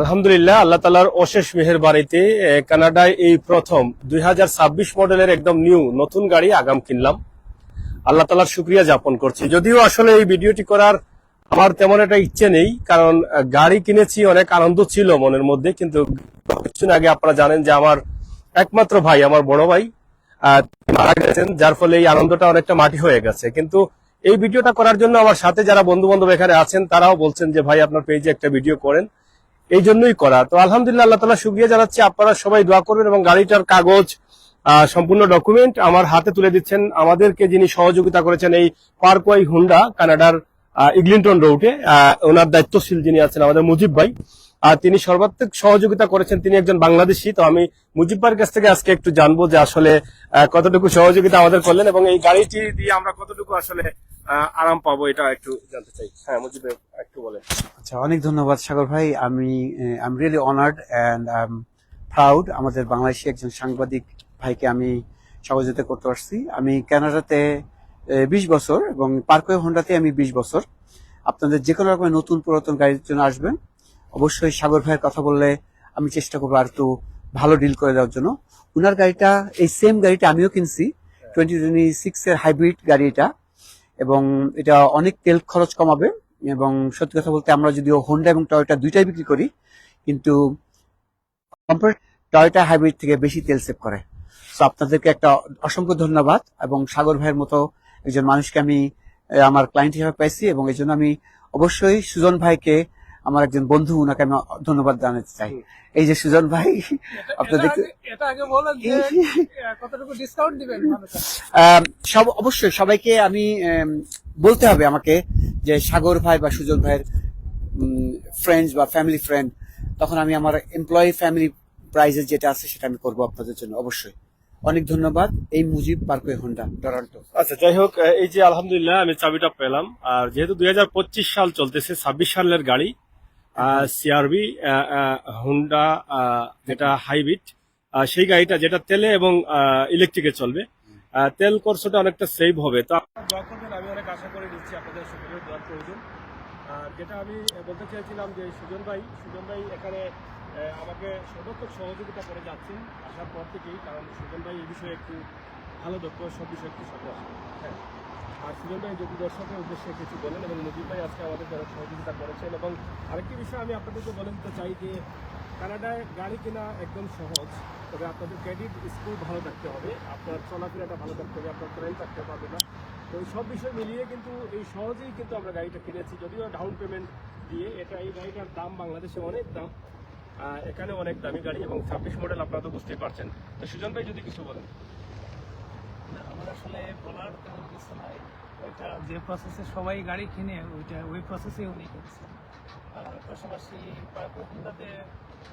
আলহামদুলিল্লাহ, আল্লাহ তালার অশেষ মেহের বাড়িতে কানাডায় এই প্রথম দুই হাজার ছাব্বিশ মডেলের একদম নিউ নতুন গাড়ি আগাম কিনলাম। আল্লাহ তালার শুক্রিয়া যাপন করছি। যদিও আসলে এই ভিডিওটি করার আমার তেমন একটা ইচ্ছে নেই, কারণ গাড়ি কিনেছি, অনেক আনন্দ ছিল মনের মধ্যে, কিন্তু কিছুদিন আগে আপনারা জানেন যে আমার একমাত্র ভাই, আমার বড় ভাই মারা গেছেন, যার ফলে এই আনন্দটা অনেকটা মাটি হয়ে গেছে। কিন্তু এই ভিডিওটা করার জন্য আমার সাথে যারা বন্ধু বান্ধব এখানে আছেন, তারাও বলছেন যে, ভাই, আপনার পেজে একটা ভিডিও করেন। এই জন্যই করা। তো আলহামদুলিল্লাহ আল্লাহ তালা শুক্রিয়া জানাচ্ছি। আপনারা সবাই দোয়া করবেন এবং গাড়িটার কাগজ সম্পূর্ণ ডকুমেন্ট আমার হাতে তুলে দিচ্ছেন। আমাদেরকে যিনি সহযোগিতা করেছেন এই পার্কওয়াই হুন্ডা, কানাডার ইগলিন্টন রোডে ওনার দায়িত্বশীল যিনি আছেন, আমাদের মুজিব ভাই। আর তিনি সর্বাত্মক সহযোগিতা করেছেন। তিনি একজন বাংলাদেশি। তো আমি মুজিব ভাইয়ের কাছ থেকে আজকে একটু জানব যে আসলে কতটুকু সহযোগিতা আমাদের করলেন এবং এই গাড়িটি দিয়ে আমরা কতটুকু আসলে আরাম পাবো এটা একটু জানতে চাই। হ্যাঁ মুজিব একটু বলেন। আচ্ছা অনেক ধন্যবাদ সাগর ভাই। আমি I am really honoured and I am proud আমাদের বাংলাদেশি একজন সাংবাদিক ভাইকে আমি সহযোগিতা করতে পারছি। আমি কানাডাতে বিশ বছর এবং পার্কওয়ে হোন্ডাতে আমি বিশ বছর। আপনাদের যে কোনো রকমের নতুন পুরাতন গাড়ির জন্য আসবেন। অবশ্যই সাগর ভাইয়ের কথা বললে আমি চেষ্টা করব আর একটু ভালো ডিল করে দেওয়ার জন্য। উনার গাড়িটা এই সেম গাড়িটা আমিও কিনছি। টোয়েন্টি টোয়েন্টি সিক্স এর হাইব্রিড গাড়ি এটা এবং এটা অনেক তেল খরচ কমাবে এবং সত্যি কথা বলতে আমরা যদিও হোন্ডা এবং টয়োটা দুইটাই বিক্রি করি, কিন্তু টয়োটা হাইব্রিড থেকে বেশি তেল সেভ করে। সো আপনাদেরকে একটা অসংখ্য ধন্যবাদ এবং সাগর ভাইয়ের মতো একজন মানুষকে আমি, আমার ক্লায়েন্ট হিসেবে পাইছি এবং এই জন্য আমি অবশ্যই সুজন ভাইকে আমার একজন বন্ধু ওনাকে আমি ধন্যবাদ জানাতে চাই। এই যে সুজন ভাই আপনাদের সব অবশ্যই সবাইকে আমি বলতে হবে আমাকে যে সাগর ভাই বা সুজন ভাইয়ের ফ্রেন্ডস বা ফ্যামিলি ফ্রেন্ড তখন আমি আমার এমপ্লয়ি ফ্যামিলি প্রাইজের যেটা আছে সেটা আমি করব আপনাদের জন্য অবশ্যই। অনেক ধন্যবাদ। এই মুজিব পার্কওয়ে হোন্ডা টরন্টো। আচ্ছা যাই হোক এই যে আলহামদুলিল্লাহ আমি চাবিটা পেলাম আর যেহেতু দুই হাজার পঁচিশ সাল চলতেছে ছাব্বিশ সালের গাড়ি সিআরবি হুন্ডা যেটা হাইব্রিড সেই গাড়িটা যেটা তেলে এবং ইলেকট্রিকে চলবে। তেল খরচটা অনেকটা সেভ হবে। তো দোয়া করবেন, আমি অনেক আশা করে নিচ্ছি আপনাদের সকলের দোয়ার প্রয়োজন। যেটা আমি বলতে চেয়েছিলাম যে সুজন ভাই সুজন ভাই এখানে আমাকে সর্বাত্মক সহযোগিতা করে যাচ্ছেন আসার পর থেকেই। কারণ সুজন ভাই এই বিষয়ে একটু দক্ষ সব বিষয়ে একটু সফল হ্যাঁ। আর সুজন ভাই, যদি দর্শকের উদ্দেশ্যে কিছু বলেন এবং নদীর ভাই আজকে আমাদের যারা সহযোগিতা করেছেন এবং আরেকটি বিষয় আমি আপনাদেরকে বলে দিতে চাই যে, কানাডায় গাড়ি কেনা একদম সহজ, তবে আপনাদের ক্রেডিট স্কোর ভালো থাকতে হবে। আপনার চলাফেরাটা ভালো থাকতে হবে, আপনার ট্রেন থাকতে পারবে না। তো এই সব বিষয় মিলিয়ে কিন্তু এই সহজেই কিন্তু আমরা গাড়িটা কিনেছি। যদিও ডাউন পেমেন্ট দিয়ে এটা এই গাড়িটার দাম বাংলাদেশে অনেক দাম এখানে অনেক দামি গাড়ি এবং ছাব্বিশ মডেল আপনারা তো বুঝতেই পারছেন। তো সুজন ভাই, যদি কিছু বলেন। আমার আসলে বলার তেমন কিছু নাই। ওইটা যে প্রসেসে সবাই গাড়ি কিনে ওইটা ওই প্রসেসে উনি করছে আর পাশাপাশি পাইপটাতে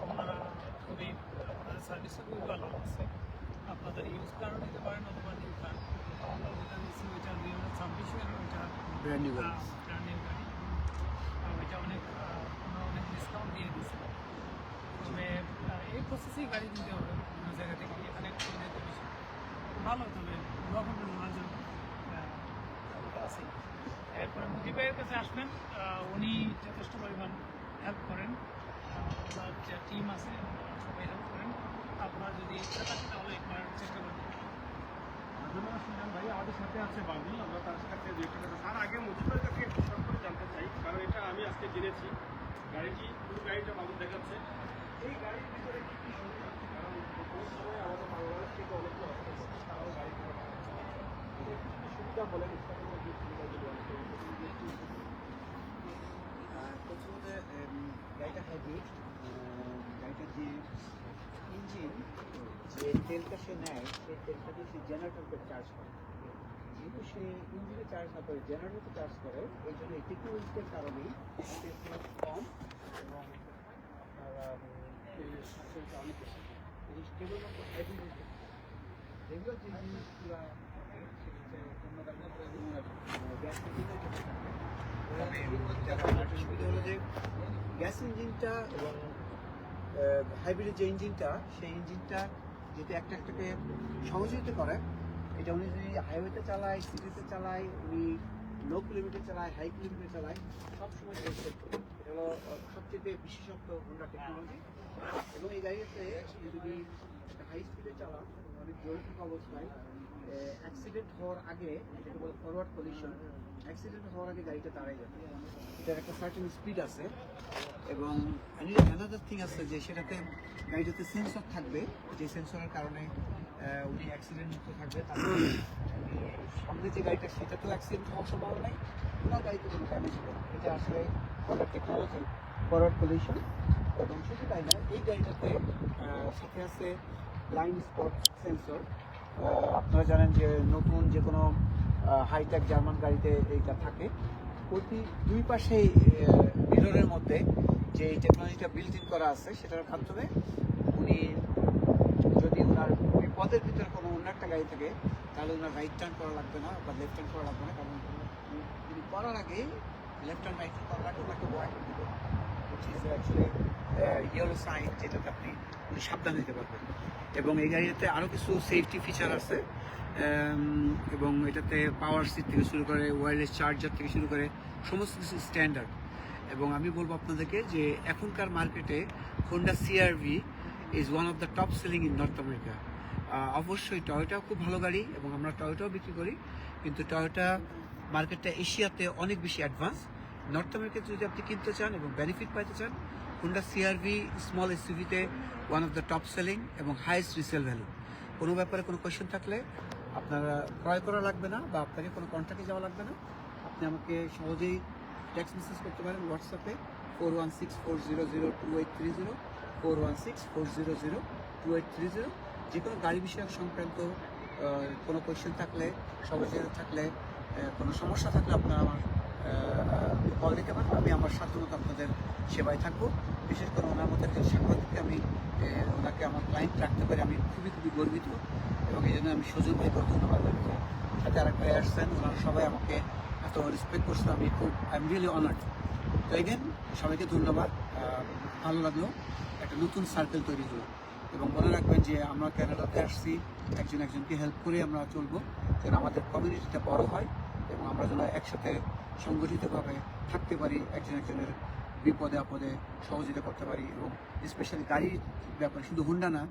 ওনারা খুবই ওনাদের সার্ভিসও খুবই ভালো আছে আপনাদের ইউজ কারও নিতে পারেন অথবা নিউ কার আমরা যেটা নিচ্ছি ওইটা দুই হাজার ছাব্বিশের ওইটা। ব্র্যান্ড নিউ গাড়ি। ওইটা অনেক অনেক ডিসকাউন্ট দিয়ে দিচ্ছে তবে এই প্রসেসেই গাড়ি নিতে হবে। অন্য জায়গা থেকে এখানে ভালো তবে জন্য আহ, আছে। এরপরে মুজিবের কাছে আসবেন উনি যথেষ্ট পরিমাণ হেল্প করেন। ওনার যে টিম আছে সবাই হেল্প করেন। আপনার যদি ইচ্ছা থাকে তাহলে একবার চেষ্টা সুজন ভাই আমাদের সাথে আছে বাবুল আমরা তার সাথে তার আগে মুজিবের কাছে শর্ট করে জানতে চাই কারণ এটা আমি আজকে জেনেছি। গাড়িটি পুরো গাড়িটা বাবুল দেখাচ্ছে। এই গাড়ির ভিতরে কি কি সুবিধা কারণ সময় আমাদের বাংলাদেশ থেকে অনেকে আসতে পারে তারাও গাড়ি কিনে কি কি সুবিধা বলেন স্টার্টিংয়ের যে সুবিধাগুলো আছে প্রথমত গাড়িটা হাইব্রিড গাড়িটার যে ইঞ্জিন যে তেলটা সে নেয় সেই তেলটা দিয়ে সে জেনারেটরকে চার্জ করে। যেহেতু সে ইঞ্জিনে চার্জ না করে জেনারেটরকে চার্জ করে এই জন্য এই টেকনোলজির কারণেই কম এবং অনেক বেশি। কেবলমাত্র যে সুবিধা হলো যে গ্যাস ইঞ্জিনটা এবং হাইব্রিডের যে ইঞ্জিনটা, সেই ইঞ্জিনটা যেটা একটা একটাকে সহযোগিতা করে, এটা উনি যদি হাইওয়েতে চালায়, সিটিতে চালায়, উনি লো কিলোমিটার চালায় হাই কিলোমিটার চালায় সবসময় এটা হলো সবচেয়ে বিশেষত্ব হোন্ডা টেকনোলজি এবং এই গাড়িতে যদি হাই স্পিডে চালান অনেক জোরে থাকা অবস্থায় অ্যাক্সিডেন্ট হওয়ার আগে যেটা বলে ফরওয়ার্ড পজিশন অ্যাক্সিডেন্ট হওয়ার আগে গাড়িটা দাঁড়ায় যাবে। এটার একটা সার্টেন স্পিড আছে এবং অ্যানাদার থিং আছে যে সেটাতে গাড়িটাতে সেন্সর থাকবে, যে সেন্সরের কারণে উনি অ্যাক্সিডেন্ট মুক্ত থাকবে। তারপরে সামনে যে গাড়িটা, সেটাতেও অ্যাক্সিডেন্ট হওয়ার সম্ভাবনা নেই ওনার গাড়িতে কোনো ড্যামেজ হবে। এটা আসলে টেকনোলজি ফরওয়ার্ড পজিশন এবং শুধু তাই না, এই গাড়িটাতে সাথে আছে ব্লাইন্ড স্পট সেন্সর আপনারা জানেন যে নতুন যে কোনো হাইটেক জার্মান গাড়িতে এইটা থাকে। প্রতি দুই পাশেই মিররের মধ্যে যে এই টেকনোলজিটা বিল্ট ইন করা আছে, সেটার মাধ্যমে উনি যদি ওনার বিপদের ভিতরে কোনো অন্য একটা গাড়ি থাকে, তাহলে ওনার রাইট টার্ন করা লাগবে না বা লেফট টার্ন করা লাগবে না, কারণ উনি করার আগে লেফট টার্ন রাইট টার্ন করার আগে ওনাকে ওয়ার্নিং দিবে। Which is actually yellow sign যেটাতে আপনি উনি সাবধান হতে পারবেন। এবং এই গাড়িতে আরও কিছু সেফটি ফিচার আছে। এবং এটাতে পাওয়ার সিট থেকে শুরু করে ওয়্যারলেস চার্জার থেকে শুরু করে সমস্ত কিছু স্ট্যান্ডার্ড এবং আমি বলব আপনাদেরকে যে এখনকার মার্কেটে Honda CRV is one of the top selling in North America অবশ্যই টয়োটাও খুব ভালো গাড়ি এবং আমরা টয়োটাও বিক্রি করি। কিন্তু টয়োটা মার্কেটটা এশিয়াতে অনেক বেশি অ্যাডভান্স নর্থ আমেরিকাতে যদি আপনি কিনতে চান এবং বেনিফিট পাইতে চান Honda CRV small এসইভিতে one of the top selling এবং হাইয়েস্ট রিসেল ভ্যালু কোনো ব্যাপারে কোনো কোয়েশ্চেন থাকলে আপনারা ক্রয় করা লাগবে না বা আপনাকে কোনো কন্ট্যাক্টে যাওয়া লাগবে না। আপনি আমাকে সহজেই টেক্সট মেসেজ করতে পারেন হোয়াটসঅ্যাপে four one six four zero zero two eight three zero four one six four zero zero two eight three zero যে কোনো গাড়ি বিষয়ক সংক্রান্ত কোনো কোয়েশ্চেন থাকলে, সহযোগিতা থাকলে কোনো সমস্যা থাকলে আপনারা আমার কল দিতে পারেন। আমি আমার সাধ্যমতো আপনাদের সেবায় থাকব। বিশেষ করে ওনার মতো একজন সাংবাদিককে আমি ওনাকে আমার ক্লায়েন্ট রাখতে পারি। আমি খুবই খুবই গর্বিত এবং এই জন্য আমি সুযোগ ভাইকে ধন্যবাদ সাথে আরেক ভাই আসছেন, ওনারা সবাই আমাকে এত রেসপেক্ট করছেন আমি খুব আই এম রিয়েলি অনার্ড তো এগেন সবাইকে ধন্যবাদ। ভালো লাগল। একটা নতুন সার্কেল তৈরি হলো। এবং মনে রাখবেন যে আমরা ক্যানাডাতে আসছি, একজন একজনকে হেল্প করে আমরা চলবো, যেন আমাদের কমিউনিটিটা বড় হয় এবং আমরা যেন একসাথে সংগঠিতভাবে থাকতে পারি, একজন একজনের বিপদে আপদে সহযোগিতা করতে পারি এবং স্পেশালি গাড়ির ব্যাপারে, শুধু হুন্ডা না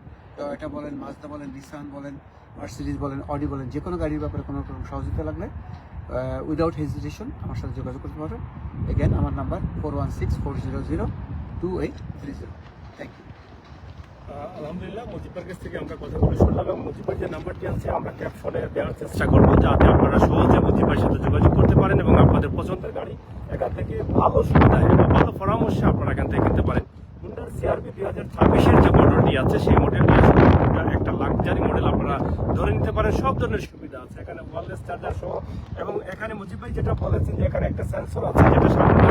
এটা বলেন মাজদা বলেন নিসান বলেন মার্সিডিজ বলেন অডি বলেন, যে কোনো গাড়ির ব্যাপারে কোনো রকম সহযোগিতা লাগলে উইদাউট হেজিটেশন আমার সাথে যোগাযোগ করতে পারবেন এগেন আমার number four one six four zero zero two eight three zero thank you আলহামদুলিল্লাহ, মুজিবের কাছ থেকে আমরা মুজিবের যে নাম্বারটি আছে, আমরা ক্যাপশনে দেওয়ার চেষ্টা করব যাতে আপনারা সহজে মুজিবের সাথে যোগাযোগ করতে পারেন এবং আপনাদের পছন্দের গাড়ি এখান থেকে ভালো সুবিধা ভালো পরামর্শে আপনারা এখান থেকে কিনতে পারেন। হুন্ডার সিআরবি দুই হাজার ছাব্বিশের যে মডেলটি আছে, সেই মডেলটি একটা লাক্সারি মডেল আপনারা ধরে নিতে পারেন, সব ধরনের সুবিধা আছে। এখানে ওয়ারলেস চার্জার সহ এবং এখানে মুজিব ভাই যেটা বলেছেন যে এখানে একটা সেন্সর আছে, যেটা সামনে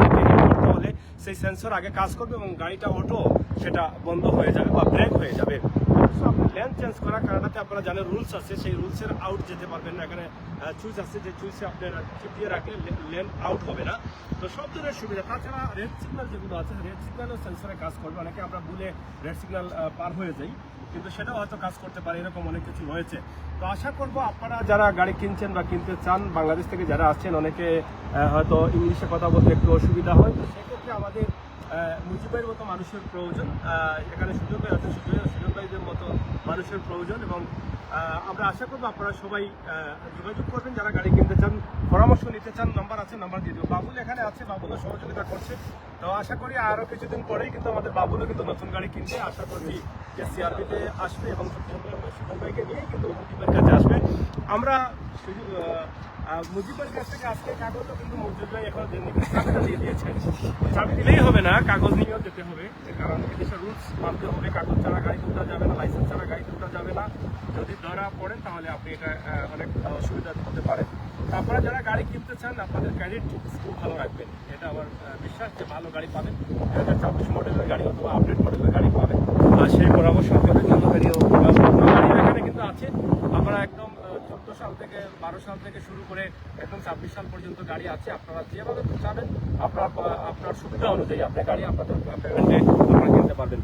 গাড়িতে হলে সেই সেন্সর আগে কাজ করবে এবং গাড়িটা অটো সেটা বন্ধ হয়ে যাবে বা ব্রেক হয়ে যাবে। লেন চেঞ্জ করা কারণটাতে আপনারা জানেন রুলস আছে, সেই রুলসের আউট যেতে পারবেন না। এখানে চুইস আছে যে চুইসে আপনার চিপিয়ে রাখলে লেন আউট হবে না। তো সব ধরনের সুবিধা। তাছাড়া রেড সিগন্যাল যেগুলো আছে রেড সিগন্যালও সেন্সরে কাজ করবে। অনেকে আমরা ভুলে রেড সিগন্যাল পার হয়ে যাই, কিন্তু সেটাও হয়তো কাজ করতে পারে, এরকম অনেক কিছু রয়েছে। তো আশা করব আপনারা যারা গাড়ি কিনছেন বা কিনতে চান, বাংলাদেশ থেকে যারা আসছেন, অনেকে হয়তো ইংলিশে কথা বলতে একটু অসুবিধা হয়। তো সেক্ষেত্রে আমাদের মুজিবের মতো মানুষের প্রয়োজন এখানে সুযোগ আছে, সুযোগ সুযোগ মতো মানুষের প্রয়োজন এবং আমরা আশা করব আপনারা সবাই যোগাযোগ করবেন। যারা গাড়ি কিনতে চান, পরামর্শ নিতে চান নাম্বার আছে নাম্বার দিয়ে দেবো বাবুল এখানে আছে, বাবুলও সহযোগিতা করছে। তো আশা করি আরও কিছুদিন পরেই কিন্তু আমাদের বাবুলও কিন্তু নতুন গাড়ি কিনতে আশা করছি যে সিআরপিতে আসবে এবং ভাইকে নিয়েই কিন্তু মুজিবের কাছে আসবে। আমরা মুজিবের কাছ থেকে আজকে কাগজও কিন্তু মুজিব ভাই এখন চাবিটা দিয়ে দিয়েছেন। চাবি দিলেই হবে না, কাগজ নিয়েও যেতে হবে। কারণ এদেশের রুলস মানতে হবে, কাগজ ছাড়া গাড়ি তুলতে যাবে না লাইসেন্স ছাড়া গাড়ি তুলতে যাবে না। যদি ধরা পড়েন তাহলে আপনি এটা অনেক সুবিধা হতে পারে। আপনারা যারা গাড়ি কিনতে চান আপনাদের ক্রেডিট খুব ভালো রাখবেন। এটা আমার বিশ্বাস যে ভালো গাড়ি পাবেন। দুই হাজার চব্বিশ মডেলের গাড়ি অথবা আপডেট মডেলের গাড়ি পাবেন। আর সেই পরামর্শ আপনাদের জন্য গাড়িও গাড়ি এখানে কিন্তু আছে। আমরা একদম চোদ্দ সাল থেকে বারো সাল থেকে শুরু করে একদম ছাব্বিশ সাল পর্যন্ত গাড়ি আছে। আপনারা যেভাবে চাবেন আপনার আপনার সুবিধা অনুযায়ী আপনি গাড়ি আপনাদের পেমেন্টে আপনারা কিনতে পারবেন।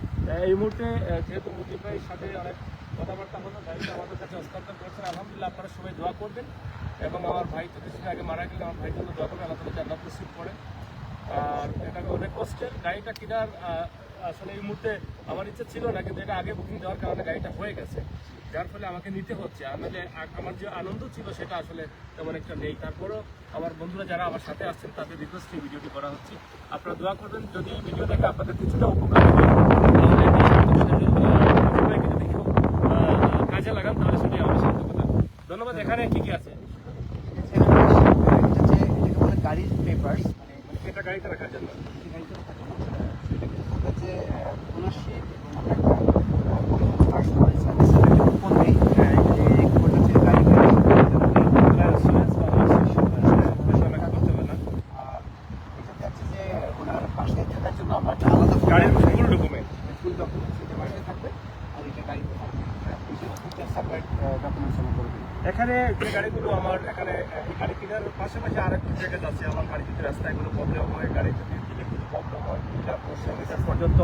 আহ, যেহেতু মুজিব ভাইয়ের সাথে অনেক কথাবার্তা হলো গাড়িটা আমাদের কাছে হস্তান্তর করেছেন আলহামদুলিল্লাহ আপনারা সবাই দোয়া করবেন এবং আমার ভাই তো কিছুদিন আগে মারা গেলে আমার ভাই জন্য দোয়া করবেন আল্লাহ তালা জান্নাত নসিব করে। আর এটা অনেক কষ্টের গাড়িটা কেনার আসলে এই মুহূর্তে আমার ইচ্ছে ছিল না কিন্তু এটা আগে বুকিং দেওয়ার কারণে গাড়িটা হয়ে গেছে। যার ফলে আমাকে নিতে হচ্ছে। নাহলে আমার যে আনন্দ ছিল সেটা আসলে তেমন একটা নেই। তারপরও আমার বন্ধুরা যারা আমার সাথে আসছেন তাদের রিকোয়েস্টে ভিডিওটি করা হচ্ছে। আপনারা দোয়া করবেন যদি ভিডিও দেখে আপনাদের কিছুটা উপকার হয় তাহলে এই সার্থকতার জন্য, আহ, সবাইকে যদি কেউ আহ, কাজে লাগান তাহলে সেটাই আমার সার্থকতা ধন্যবাদ এখানে কি কি আছে এটা হচ্ছে এটাকে বলে গাড়ির পেপারস মানে এটা গাড়িতে রাখার জন্য এই গাড়িটা থাকে না। সেটা হচ্ছে ওনারশিপ এবং ফার্স্ট পার্টি সার্ভিসের একটা কুপন নেই এই কুপনটা হচ্ছে গাড়ি গাড়ি ইন্স্যুরেন্স বা লেখালেখা করতে হবে না আর এটাতে আছে যে ওনার পাশে থাকার জন্য আমরা একটা আলাদা গাড়ির ফুল ডকুমেন্ট ফুল ডকুমেন্টস এটা পাশে থাকবে আর এটা গাড়িতে থাকবে সেপারেট ডকুমেন্টস আমরা করে দিই এখানে যে গাড়িগুলো আমার এখানে, গাড়ি কেনার পাশাপাশি আর একটু জায়গা আছে আমার গাড়ি যদি রাস্তায় কোনো প্রবলেম হয় গাড়ি যদি কোনো প্রবলেম হয় এটা পর্যন্ত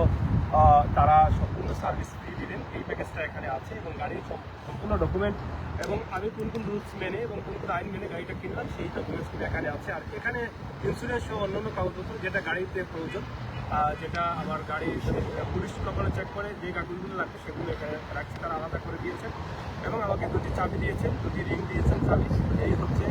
তারা সম্পূর্ণ সার্ভিস ফ্রি দিলেন এই প্যাকেজটা এখানে আছে এবং গাড়ির সম্পূর্ণ ডকুমেন্ট এবং আমি কোন কোন রুলস মেনে এবং কোন কোন আইন মেনে গাড়িটা কিনলাম, সেই ডকুমেন্টসগুলো এখানে আছে। আর এখানে ইন্স্যুরেন্স সহ অন্যান্য কাগজপত্র, যেটা গাড়িতে প্রয়োজন যেটা আমার গাড়ি পুলিশ করে যে কার্টুনগুলো লাগবে সেগুলো এখানে রাখছে। তারা আলাদা করে দিয়েছেন এবং আমাকে দুটি চাবি দিয়েছেন, দুটি রিং দিয়েছেন চাবি। এই হচ্ছে